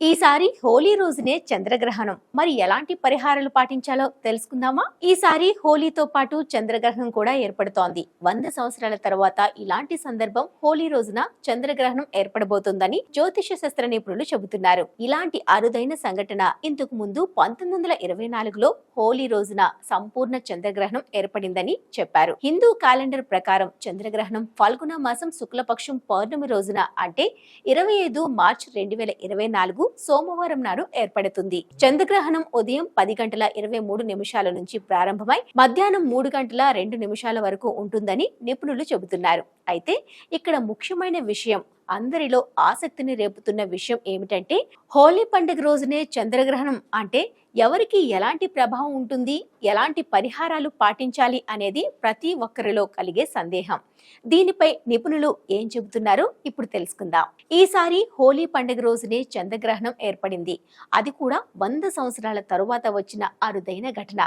ఈసారి హోలీ రోజునే చంద్రగ్రహణం. మరి ఎలాంటి పరిహారాలు పాటించాలో తెలుసుకుందామా? ఈసారి హోలీతో పాటు చంద్రగ్రహణం కూడా ఏర్పడుతోంది. వంద సంవత్సరాల తర్వాత ఇలాంటి సందర్భం హోలీ రోజున చంద్రగ్రహణం ఏర్పడబోతోందని జ్యోతిష శాస్త్ర నిపుణులు చెబుతున్నారు. ఇలాంటి అరుదైన సంఘటన ఇంతకు ముందు పంతొమ్మిది వందల ఇరవై నాలుగులో హోలీ రోజున సంపూర్ణ చంద్రగ్రహణం ఏర్పడిందని చెప్పారు. హిందూ క్యాలెండర్ ప్రకారం చంద్రగ్రహణం ఫాల్గుణ మాసం శుక్లపక్షం పౌర్ణమి రోజున అంటే ఇరవై ఐదు మార్చ్ రెండు వేల ఇరవై నాలుగు సోమవారం నాడు ఏర్పడుతుంది. చంద్రగ్రహణం ఉదయం పది గంటల ఇరవై మూడు నిమిషాల నుంచి ప్రారంభమై మధ్యాహ్నం మూడు గంటల రెండు నిమిషాల వరకు ఉంటుందని నిపుణులు చెబుతున్నారు. అయితే ఇక్కడ ముఖ్యమైన విషయం అందరిలో ఆసక్తిని రేపుతున్న విషయం ఏమిటంటే హోలీ పండుగ రోజునే చంద్రగ్రహణం అంటే ఎవరికి ఎలాంటి ప్రభావం ఉంటుంది ఎలాంటి పరిహారాలు పాటించాలి అనేది ప్రతి ఒక్కరిలో కలిగే సందేహం. దీనిపై నిపుణులు ఏం చెబుతున్నారో ఇప్పుడు తెలుసుకుందాం. ఈసారి హోలీ పండుగ రోజునే చంద్రగ్రహణం ఏర్పడింది. అది కూడా వంద సంవత్సరాల తరువాత వచ్చిన అరుదైన ఘటన.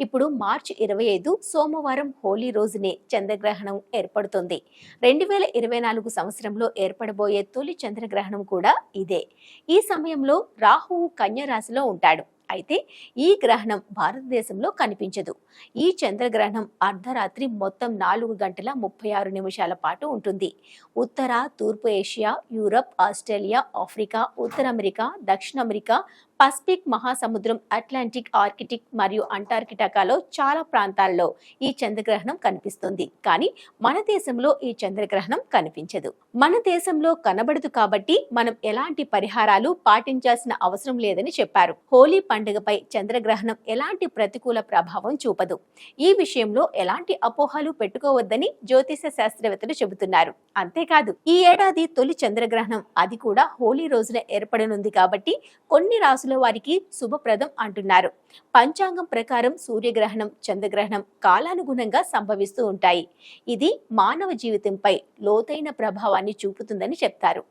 ఇప్పుడు మార్చి ఇరవై ఐదు సోమవారం హోలీ రోజునే చంద్రగ్రహణం ఏర్పడుతుంది. రెండు వేల ఇరవై నాలుగు సంవత్సరంలో ఏర్పడబోయే తొలి చంద్రగ్రహణం కూడా ఇదే. ఈ సమయంలో రాహువు కన్య రాశిలో ఉంటాడు. అయితే ఈ గ్రహణం భారతదేశంలో కనిపించదు. ఈ చంద్రగ్రహణం అర్ధరాత్రి మొత్తం నాలుగు గంటల ముప్పై ఆరు నిమిషాల పాటు ఉంటుంది. ఉత్తర తూర్పు ఏషియా యూరప్ ఆస్ట్రేలియా ఆఫ్రికా ఉత్తర అమెరికా దక్షిణ అమెరికా పసిఫిక్ మహాసముద్రం అట్లాంటిక్ ఆర్కిటిక్ మరియు అంటార్కిటికాలో చాలా ప్రాంతాల్లో ఈ చంద్రగ్రహణం కనిపిస్తుంది. కానీ మన దేశంలో ఈ చంద్రగ్రహణం కనిపించదు. మన దేశంలో కనబడదు కాబట్టి మనం ఎలాంటి పరిహారాలు పాటించాల్సిన అవసరం లేదని చెప్పారు. హోలీ పండుగపై చంద్రగ్రహణం ఎలాంటి ప్రతికూల ప్రభావం చూపదు. ఈ విషయంలో ఎలాంటి అపోహలు పెట్టుకోవద్దని జ్యోతిష శాస్త్రవేత్తలు చెబుతున్నారు. అంతేకాదు ఈ ఏడాది తొలి చంద్రగ్రహణం అది కూడా హోలీ రోజున ఏర్పడనుంది కాబట్టి కొన్ని రాసుల వారికి శుభప్రదం అంటున్నారు. పంచాంగం ప్రకారం సూర్యగ్రహణం చంద్రగ్రహణం కాలానుగుణంగా సంభవిస్తూ ఉంటాయి. ఇది మానవ జీవితంపై లోతైన ప్రభావాన్ని చూపుతుందని చెప్తారు.